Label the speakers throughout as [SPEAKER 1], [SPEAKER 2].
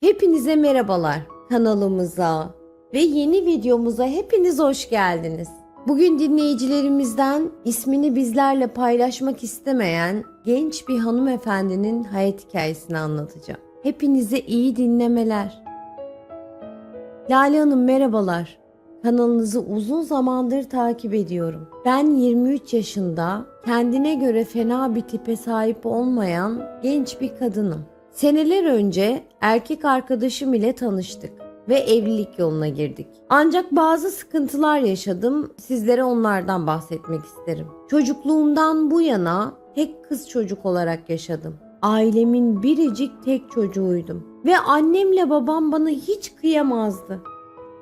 [SPEAKER 1] Hepinize merhabalar kanalımıza ve yeni videomuza hepiniz hoş geldiniz. Bugün dinleyicilerimizden ismini bizlerle paylaşmak istemeyen genç bir hanımefendinin hayat hikayesini anlatacağım. Hepinize iyi dinlemeler. Lale Hanım merhabalar. Kanalınızı uzun zamandır takip ediyorum. Ben 23 yaşında, kendine göre fena bir tipe sahip olmayan genç bir kadınım. Seneler önce erkek arkadaşım ile tanıştık ve evlilik yoluna girdik. Ancak bazı sıkıntılar yaşadım. Sizlere onlardan bahsetmek isterim. Çocukluğumdan bu yana tek kız çocuk olarak yaşadım. Ailemin biricik tek çocuğuydum ve annemle babam bana hiç kıyamazdı.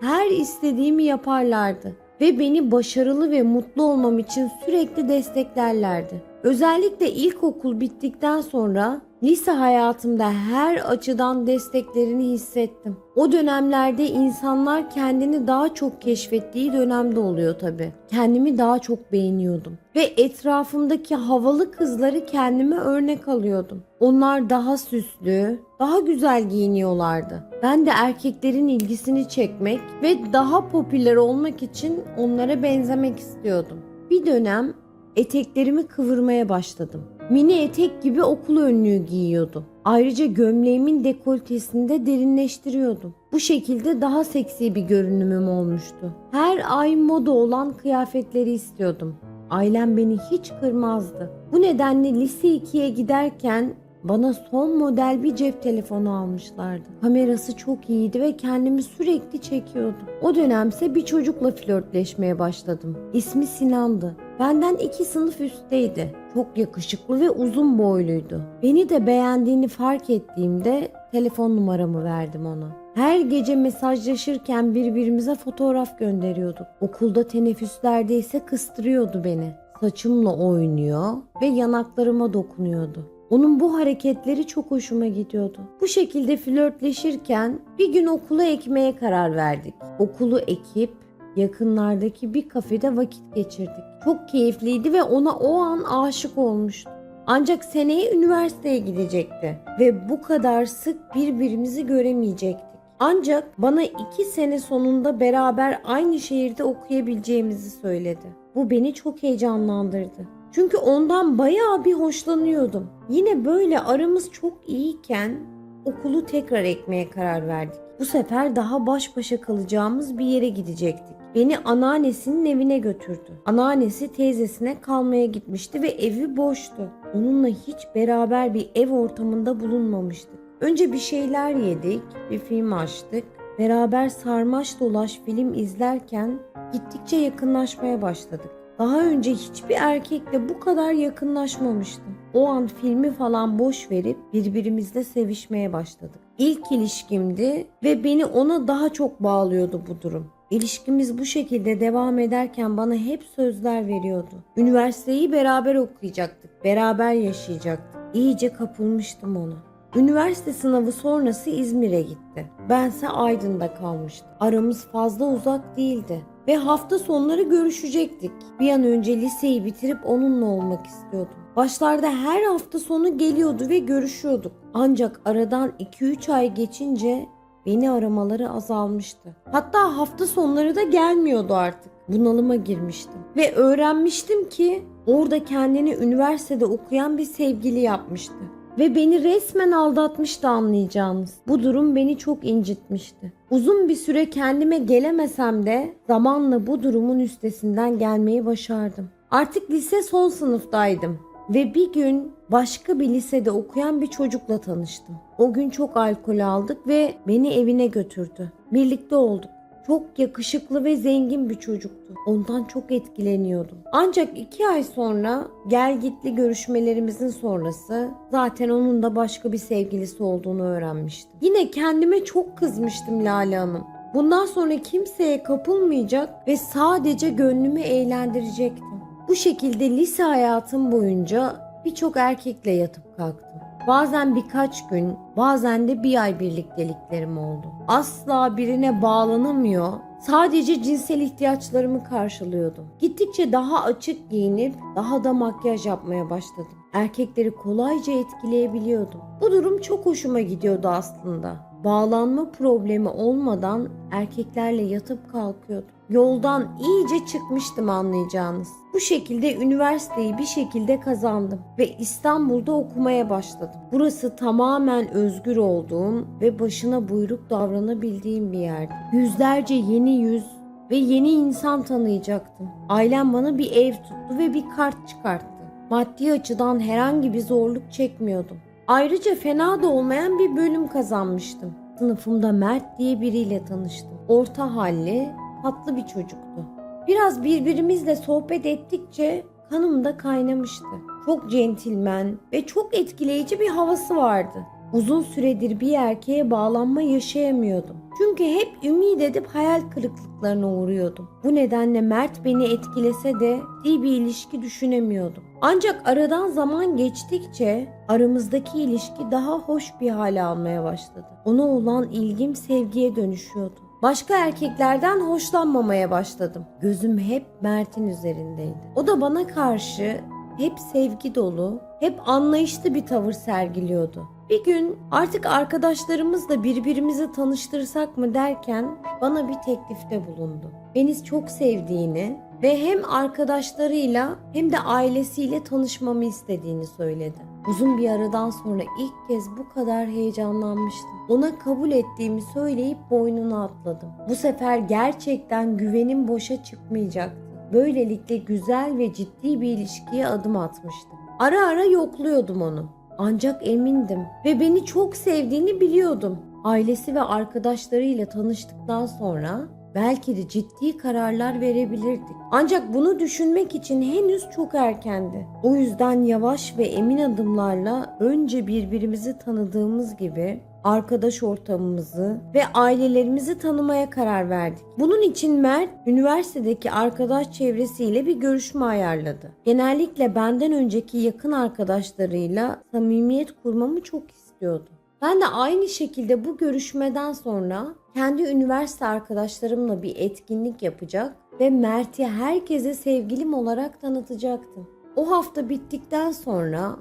[SPEAKER 1] Her istediğimi yaparlardı ve beni başarılı ve mutlu olmam için sürekli desteklerlerdi. Özellikle ilkokul bittikten sonra lise hayatımda her açıdan desteklerini hissettim. O dönemlerde insanlar kendini daha çok keşfettiği dönemde oluyor tabi. Kendimi daha çok beğeniyordum ve etrafımdaki havalı kızları kendime örnek alıyordum. Onlar daha süslü, daha güzel giyiniyorlardı. Ben de erkeklerin ilgisini çekmek ve daha popüler olmak için onlara benzemek istiyordum. Bir dönem eteklerimi kıvırmaya başladım. Mini etek gibi okul önlüğü giyiyordum. Ayrıca gömleğimin dekoltesini de derinleştiriyordum. Bu şekilde daha seksi bir görünümüm olmuştu. Her ay moda olan kıyafetleri istiyordum. Ailem beni hiç kırmazdı. Bu nedenle lise 2'ye giderken bana son model bir cep telefonu almışlardı. Kamerası çok iyiydi ve kendimi sürekli çekiyordum. O dönemse bir çocukla flörtleşmeye başladım. İsmi Sinan'dı. Benden iki sınıf üstteydi. Çok yakışıklı ve uzun boyluydu. Beni de beğendiğini fark ettiğimde telefon numaramı verdim ona. Her gece mesajlaşırken birbirimize fotoğraf gönderiyorduk. Okulda teneffüslerde ise kıstırıyordu beni. Saçımla oynuyor ve yanaklarıma dokunuyordu. Onun bu hareketleri çok hoşuma gidiyordu. Bu şekilde flörtleşirken bir gün okulu ekmeye karar verdik. Okulu ekip yakınlardaki bir kafede vakit geçirdik. Çok keyifliydi ve ona o an aşık olmuştum. Ancak seneye üniversiteye gidecekti ve bu kadar sık birbirimizi göremeyecektik. Ancak bana iki sene sonunda beraber aynı şehirde okuyabileceğimizi söyledi. Bu beni çok heyecanlandırdı. Çünkü ondan bayağı bir hoşlanıyordum. Yine böyle aramız çok iyiyken okulu tekrar ekmeye karar verdik. Bu sefer daha baş başa kalacağımız bir yere gidecektik. Beni anneannesinin evine götürdü. Anneannesi teyzesine kalmaya gitmişti ve evi boştu. Onunla hiç beraber bir ev ortamında bulunmamıştık. Önce bir şeyler yedik, bir film açtık. Beraber sarmaş dolaş film izlerken gittikçe yakınlaşmaya başladık. Daha önce hiçbir erkekle bu kadar yakınlaşmamıştım. O an filmi falan boş verip birbirimizle sevişmeye başladık. İlk ilişkimdi ve beni ona daha çok bağlıyordu bu durum. İlişkimiz bu şekilde devam ederken bana hep sözler veriyordu. Üniversiteyi beraber okuyacaktık, beraber yaşayacaktık. İyice kapılmıştım ona. Üniversite sınavı sonrası İzmir'e gitti. Bense Aydın'da kalmıştım. Aramız fazla uzak değildi ve hafta sonları görüşecektik. Bir an önce liseyi bitirip onunla olmak istiyordum. Başlarda her hafta sonu geliyordu ve görüşüyorduk. Ancak aradan 2-3 ay geçince beni aramaları azalmıştı. Hatta hafta sonları da gelmiyordu artık. Bunalıma girmiştim ve öğrenmiştim ki orada kendini üniversitede okuyan bir sevgili yapmıştı ve beni resmen aldatmıştı anlayacağınız. Bu durum beni çok incitmişti. Uzun bir süre kendime gelemesem de zamanla bu durumun üstesinden gelmeyi başardım. Artık lise son sınıftaydım ve bir gün başka bir lisede okuyan bir çocukla tanıştım. O gün çok alkol aldık ve beni evine götürdü. Birlikte olduk. Çok yakışıklı ve zengin bir çocuktu. Ondan çok etkileniyordum. Ancak iki ay sonra gel gitli görüşmelerimizin sonrası zaten onun da başka bir sevgilisi olduğunu öğrenmiştim. Yine kendime çok kızmıştım Lale Hanım. Bundan sonra kimseye kapılmayacak ve sadece gönlümü eğlendirecektim. Bu şekilde lise hayatım boyunca birçok erkekle yatıp kalktım. Bazen birkaç gün, bazen de bir ay birlikteliklerim oldu. Asla birine bağlanamıyor, sadece cinsel ihtiyaçlarımı karşılıyordum. Gittikçe daha açık giyinip daha da makyaj yapmaya başladım. Erkekleri kolayca etkileyebiliyordum. Bu durum çok hoşuma gidiyordu aslında. Bağlanma problemi olmadan erkeklerle yatıp kalkıyordum. Yoldan iyice çıkmıştım anlayacağınız. Bu şekilde üniversiteyi bir şekilde kazandım ve İstanbul'da okumaya başladım. Burası tamamen özgür olduğum ve başına buyruk davranabildiğim bir yerdi. Yüzlerce yeni yüz ve yeni insan tanıyacaktım. Ailem bana bir ev tuttu ve bir kart çıkarttı. Maddi açıdan herhangi bir zorluk çekmiyordum. Ayrıca fena da olmayan bir bölüm kazanmıştım. Sınıfımda Mert diye biriyle tanıştım. Orta halli, tatlı bir çocuktu. Biraz birbirimizle sohbet ettikçe kanım da kaynamıştı. Çok centilmen ve çok etkileyici bir havası vardı. Uzun süredir bir erkeğe bağlanma yaşayamıyordum. Çünkü hep ümit edip hayal kırıklıklarına uğruyordum. Bu nedenle Mert beni etkilese de iyi bir ilişki düşünemiyordum. Ancak aradan zaman geçtikçe aramızdaki ilişki daha hoş bir hale almaya başladı. Ona olan ilgim sevgiye dönüşüyordu. Başka erkeklerden hoşlanmamaya başladım. Gözüm hep Mert'in üzerindeydi. O da bana karşı hep sevgi dolu, hep anlayışlı bir tavır sergiliyordu. Bir gün artık arkadaşlarımızla birbirimizi tanıştırsak mı derken bana bir teklifte bulundu. Beni çok sevdiğini ve hem arkadaşlarıyla hem de ailesiyle tanışmamı istediğini söyledi. Uzun bir aradan sonra ilk kez bu kadar heyecanlanmıştım. Ona kabul ettiğimi söyleyip boynuna atladım. Bu sefer gerçekten güvenim boşa çıkmayacaktı. Böylelikle güzel ve ciddi bir ilişkiye adım atmıştım. Ara ara yokluyordum onu. Ancak emindim ve beni çok sevdiğini biliyordum. Ailesi ve arkadaşlarıyla tanıştıktan sonra belki de ciddi kararlar verebilirdik. Ancak bunu düşünmek için henüz çok erkendi. O yüzden yavaş ve emin adımlarla önce birbirimizi tanıdığımız gibi arkadaş ortamımızı ve ailelerimizi tanımaya karar verdik. Bunun için Mert üniversitedeki arkadaş çevresiyle bir görüşme ayarladı. Genellikle benden önceki yakın arkadaşlarıyla samimiyet kurmamı çok istiyordu. Ben de aynı şekilde bu görüşmeden sonra kendi üniversite arkadaşlarımla bir etkinlik yapacak ve Mert'i herkese sevgilim olarak tanıtacaktım. O hafta bittikten sonra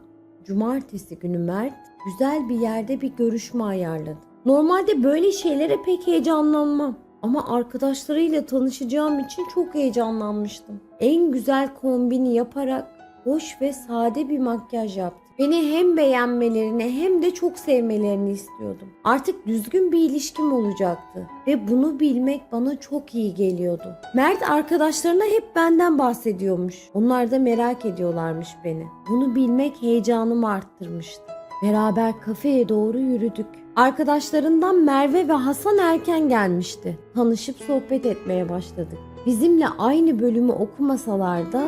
[SPEAKER 1] cumartesi günü Mert güzel bir yerde bir görüşme ayarladı. Normalde böyle şeylere pek heyecanlanmam. Ama arkadaşlarıyla tanışacağım için çok heyecanlanmıştım. En güzel kombini yaparak hoş ve sade bir makyaj yaptım. Beni hem beğenmelerini hem de çok sevmelerini istiyordum. Artık düzgün bir ilişkim olacaktı ve bunu bilmek bana çok iyi geliyordu. Mert arkadaşlarına hep benden bahsediyormuş. Onlar da merak ediyorlarmış beni. Bunu bilmek heyecanımı arttırmıştı. Beraber kafeye doğru yürüdük. Arkadaşlarından Merve ve Hasan erken gelmişti. Tanışıp sohbet etmeye başladık. Bizimle aynı bölümü okumasalar da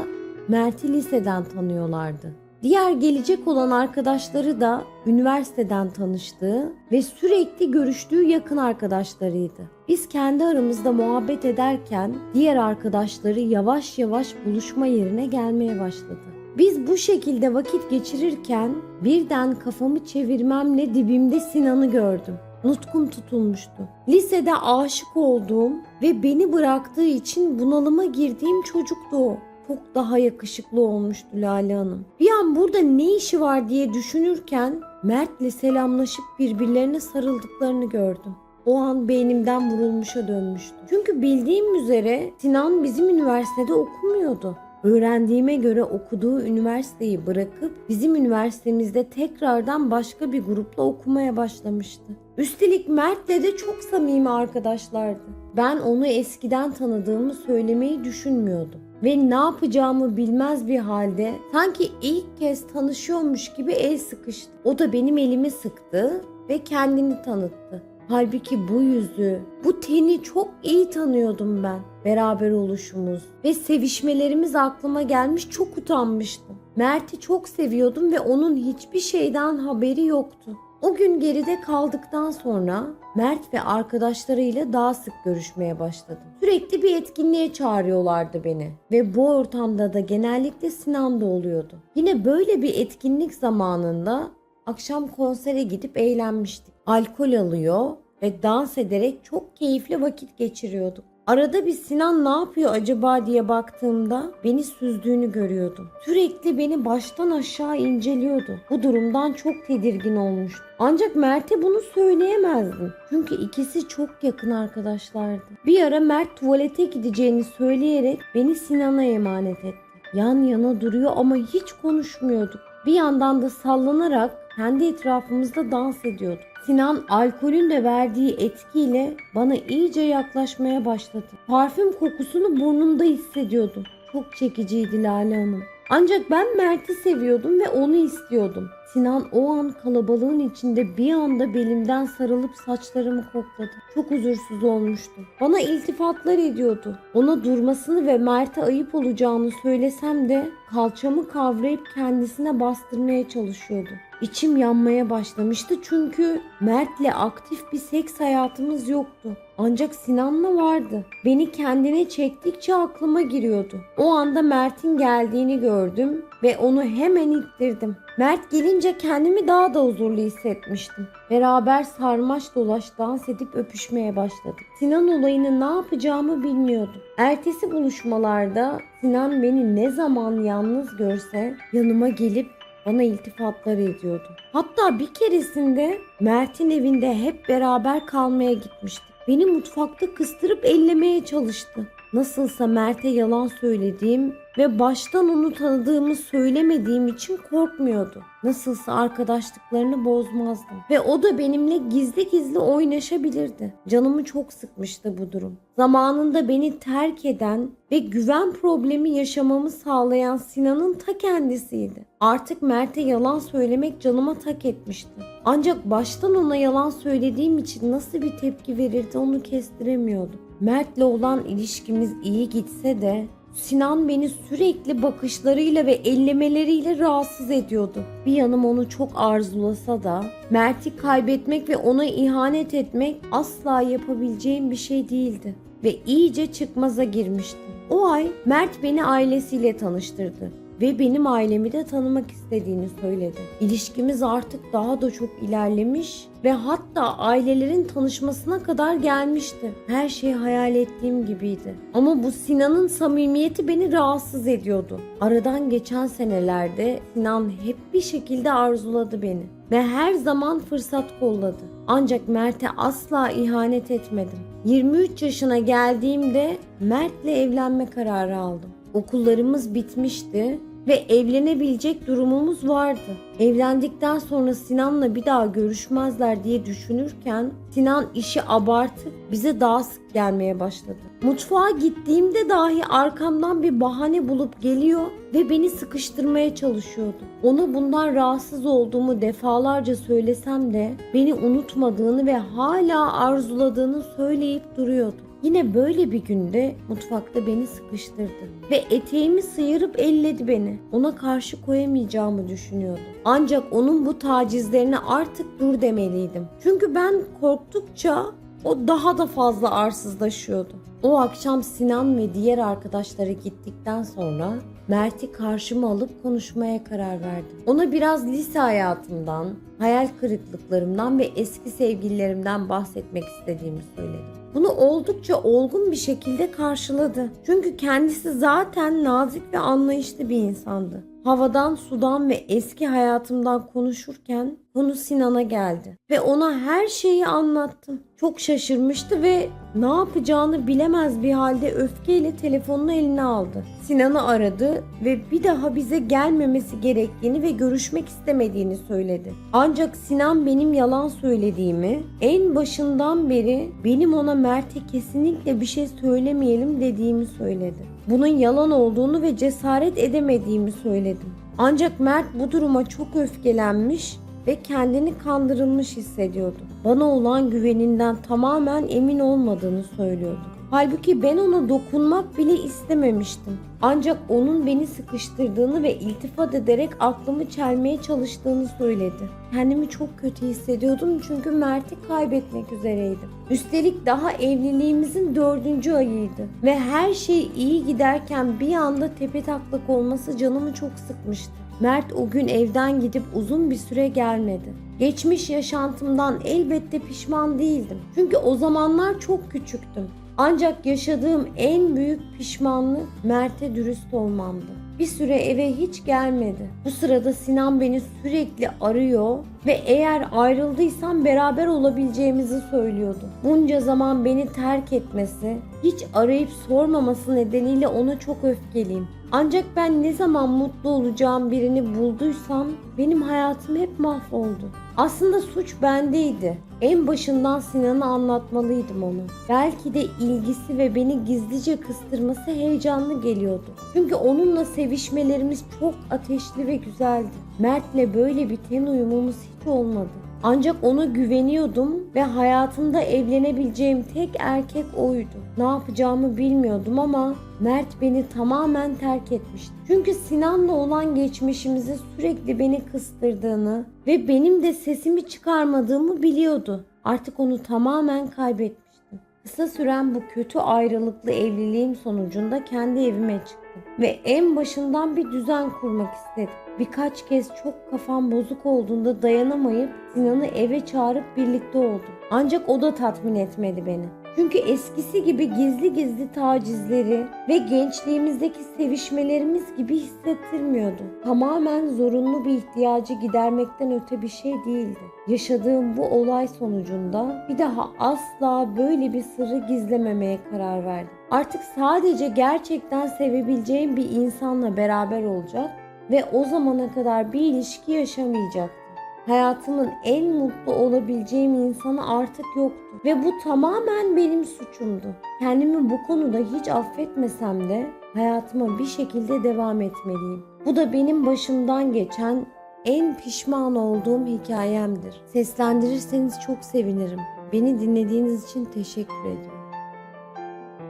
[SPEAKER 1] Mert'i liseden tanıyorlardı. Diğer gelecek olan arkadaşları da üniversiteden tanıştığı ve sürekli görüştüğü yakın arkadaşlarıydı. Biz kendi aramızda muhabbet ederken diğer arkadaşları yavaş yavaş buluşma yerine gelmeye başladı. Biz bu şekilde vakit geçirirken birden kafamı çevirmemle dibimde Sinan'ı gördüm. Nutkum tutulmuştu. Lisede aşık olduğum ve beni bıraktığı için bunalıma girdiğim çocuktu o. Çok daha yakışıklı olmuştu Lale Hanım. Bir an burada ne işi var diye düşünürken Mert'le selamlaşıp birbirlerine sarıldıklarını gördüm. O an beynimden vurulmuşa dönmüştü. Çünkü bildiğim üzere Sinan bizim üniversitede okumuyordu. Öğrendiğime göre okuduğu üniversiteyi bırakıp bizim üniversitemizde tekrardan başka bir grupla okumaya başlamıştı. Üstelik Mert'le de çok samimi arkadaşlardı. Ben onu eskiden tanıdığımı söylemeyi düşünmüyordum. Ve ne yapacağımı bilmez bir halde sanki ilk kez tanışıyormuş gibi el sıkıştı. O da benim elimi sıktı ve kendini tanıttı. Halbuki bu yüzü, bu teni çok iyi tanıyordum ben. Beraber oluşumuz ve sevişmelerimiz aklıma gelmiş çok utanmıştım. Mert'i çok seviyordum ve onun hiçbir şeyden haberi yoktu. O gün geride kaldıktan sonra Mert ve arkadaşlarıyla daha sık görüşmeye başladım. Sürekli bir etkinliğe çağırıyorlardı beni ve bu ortamda da genellikle Sinan da oluyordu. Yine böyle bir etkinlik zamanında akşam konsere gidip eğlenmiştik. Alkol alıyor ve dans ederek çok keyifli vakit geçiriyorduk. Arada bir Sinan ne yapıyor acaba diye baktığımda beni süzdüğünü görüyordum. Sürekli beni baştan aşağı inceliyordu. Bu durumdan çok tedirgin olmuştum. Ancak Mert'e bunu söyleyemezdim. Çünkü ikisi çok yakın arkadaşlardı. Bir ara Mert tuvalete gideceğini söyleyerek beni Sinan'a emanet etti. Yan yana duruyor ama hiç konuşmuyorduk. Bir yandan da sallanarak kendi etrafımızda dans ediyorduk. Sinan alkolün de verdiği etkiyle bana iyice yaklaşmaya başladı. Parfüm kokusunu burnumda hissediyordum. Çok çekiciydi Lale Hanım. Ancak ben Mert'i seviyordum ve onu istiyordum. Sinan o an kalabalığın içinde bir anda belimden sarılıp saçlarımı kokladı. Çok huzursuz olmuştum. Bana iltifatlar ediyordu. Ona durmasını ve Mert'e ayıp olacağını söylesem de kalçamı kavrayıp kendisine bastırmaya çalışıyordu. İçim yanmaya başlamıştı çünkü Mert'le aktif bir seks hayatımız yoktu. Ancak Sinan'la vardı. Beni kendine çektikçe aklıma giriyordu. O anda Mert'in geldiğini gördüm ve onu hemen ittirdim. Mert gelince kendimi daha da huzurlu hissetmiştim. Beraber sarmaş dolaş dans edip öpüşmeye başladık. Sinan olayını ne yapacağımı bilmiyordum. Ertesi buluşmalarda Sinan beni ne zaman yalnız görse yanıma gelip bana iltifatlar ediyordu. Hatta bir keresinde Mert'in evinde hep beraber kalmaya gitmiştik. Beni mutfakta kıstırıp ellemeye çalıştı. Nasılsa Mert'e yalan söylediğim ve baştan onu tanıdığımı söylemediğim için korkmuyordu. Nasılsa arkadaşlıklarını bozmazdım. Ve o da benimle gizli gizli oynaşabilirdi. Canımı çok sıkmıştı bu durum. Zamanında beni terk eden ve güven problemi yaşamamı sağlayan Sinan'ın ta kendisiydi. Artık Mert'e yalan söylemek canıma tak etmişti. Ancak baştan ona yalan söylediğim için nasıl bir tepki verirdi onu kestiremiyordum. Mert'le olan ilişkimiz iyi gitse de Sinan beni sürekli bakışlarıyla ve ellemeleriyle rahatsız ediyordu. Bir yanım onu çok arzulasa da Mert'i kaybetmek ve ona ihanet etmek asla yapabileceğim bir şey değildi ve iyice çıkmaza girmiştim. O ay Mert beni ailesiyle tanıştırdı ve benim ailemi de tanımak istediğini söyledi. İlişkimiz artık daha da çok ilerlemiş ve hatta ailelerin tanışmasına kadar gelmişti. Her şey hayal ettiğim gibiydi. Ama bu Sinan'ın samimiyeti beni rahatsız ediyordu. Aradan geçen senelerde Sinan hep bir şekilde arzuladı beni ve her zaman fırsat kolladı. Ancak Mert'e asla ihanet etmedim. 23 yaşına geldiğimde Mert'le evlenme kararı aldım. Okullarımız bitmişti ve evlenebilecek durumumuz vardı. Evlendikten sonra Sinan'la bir daha görüşmezler diye düşünürken Sinan işi abartıp bize daha sık gelmeye başladı. Mutfağa gittiğimde dahi arkamdan bir bahane bulup geliyor ve beni sıkıştırmaya çalışıyordu. Ona bundan rahatsız olduğumu defalarca söylesem de beni unutmadığını ve hala arzuladığını söyleyip duruyordu. Yine böyle bir günde mutfakta beni sıkıştırdı ve eteğimi sıyırıp elledi beni. Ona karşı koyamayacağımı düşünüyordum. Ancak onun bu tacizlerine artık dur demeliydim. Çünkü ben korktukça o daha da fazla arsızlaşıyordu. O akşam Sinan ve diğer arkadaşları gittikten sonra Mert'i karşıma alıp konuşmaya karar verdim. Ona biraz lise hayatımdan, hayal kırıklıklarımdan ve eski sevgililerimden bahsetmek istediğimi söyledim. Bunu oldukça olgun bir şekilde karşıladı. Çünkü kendisi zaten nazik ve anlayışlı bir insandı. Havadan, sudan ve eski hayatımdan konuşurken konu Sinan'a geldi ve ona her şeyi anlattım. Çok şaşırmıştı ve ne yapacağını bilemez bir halde öfkeyle telefonunu eline aldı. Sinan'ı aradı ve bir daha bize gelmemesi gerektiğini ve görüşmek istemediğini söyledi. Ancak Sinan benim yalan söylediğimi, en başından beri benim ona Mert'e kesinlikle bir şey söylemeyelim dediğimi söyledi. Bunun yalan olduğunu ve cesaret edemediğimi söyledim. Ancak Mert bu duruma çok öfkelenmiş ve kendini kandırılmış hissediyordu. Bana olan güveninden tamamen emin olmadığını söylüyordu. Halbuki ben ona dokunmak bile istememiştim. Ancak onun beni sıkıştırdığını ve iltifat ederek aklımı çelmeye çalıştığını söyledi. Kendimi çok kötü hissediyordum çünkü Mert'i kaybetmek üzereydim. Üstelik daha evliliğimizin dördüncü ayıydı ve her şey iyi giderken bir anda tepe taklak olması canımı çok sıkmıştı. Mert o gün evden gidip uzun bir süre gelmedi. Geçmiş yaşantımdan elbette pişman değildim. Çünkü o zamanlar çok küçüktüm. Ancak yaşadığım en büyük pişmanlık Mert'e dürüst olmamdı. Bir süre eve hiç gelmedi. Bu sırada Sinan beni sürekli arıyor ve eğer ayrıldıysam beraber olabileceğimizi söylüyordu. Bunca zaman beni terk etmesi, hiç arayıp sormaması nedeniyle ona çok öfkeliyim. Ancak ben ne zaman mutlu olacağım birini bulduysam benim hayatım hep mahvoldu. Aslında suç bendeydi. En başından Sinan'a anlatmalıydım onu. Belki de ilgisi ve beni gizlice kıstırması heyecanlı geliyordu. Çünkü onunla sevişmelerimiz çok ateşli ve güzeldi. Mert'le böyle bir ten uyumumuz hiç olmadı. Ancak ona güveniyordum ve hayatımda evlenebileceğim tek erkek oydu. Ne yapacağımı bilmiyordum ama Mert beni tamamen terk etmişti. Çünkü Sinan'la olan geçmişimizi sürekli beni kıstırdığını ve benim de sesimi çıkarmadığımı biliyordu. Artık onu tamamen kaybetmiştim. Kısa süren bu kötü ayrılıklı evliliğim sonucunda kendi evime çıktım ve en başından bir düzen kurmak istedim. Birkaç kez çok kafam bozuk olduğunda dayanamayıp Sinan'ı eve çağırıp birlikte oldum. Ancak o da tatmin etmedi beni. Çünkü eskisi gibi gizli gizli tacizleri ve gençliğimizdeki sevişmelerimiz gibi hissettirmiyordu. Tamamen zorunlu bir ihtiyacı gidermekten öte bir şey değildi. Yaşadığım bu olay sonucunda bir daha asla böyle bir sırrı gizlememeye karar verdim. Artık sadece gerçekten sevebileceğim bir insanla beraber olacak ve o zamana kadar bir ilişki yaşamayacaktım. Hayatımın en mutlu olabileceğim insanı artık yoktu ve bu tamamen benim suçumdu. Kendimi bu konuda hiç affetmesem de hayatıma bir şekilde devam etmeliyim. Bu da benim başımdan geçen en pişman olduğum hikayemdir. Seslendirirseniz çok sevinirim. Beni dinlediğiniz için teşekkür ediyorum.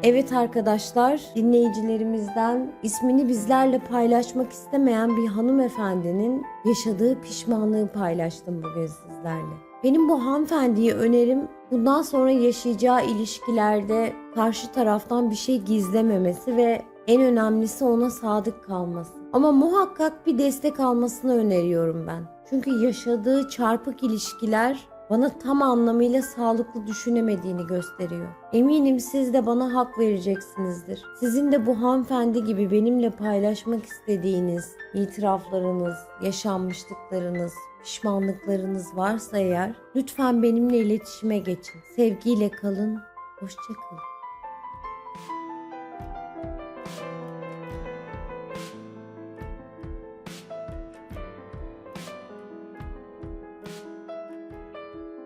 [SPEAKER 1] Evet arkadaşlar, dinleyicilerimizden ismini bizlerle paylaşmak istemeyen bir hanımefendinin yaşadığı pişmanlığı paylaştım bugün sizlerle. Benim bu hanımefendiye önerim bundan sonra yaşayacağı ilişkilerde karşı taraftan bir şey gizlememesi ve en önemlisi ona sadık kalması. Ama muhakkak bir destek almasını öneriyorum ben. Çünkü yaşadığı çarpık ilişkiler bana tam anlamıyla sağlıklı düşünemediğini gösteriyor. Eminim siz de bana hak vereceksinizdir. Sizin de bu hanımefendi gibi benimle paylaşmak istediğiniz itiraflarınız, yaşanmışlıklarınız, pişmanlıklarınız varsa eğer lütfen benimle iletişime geçin. Sevgiyle kalın, hoşçakalın.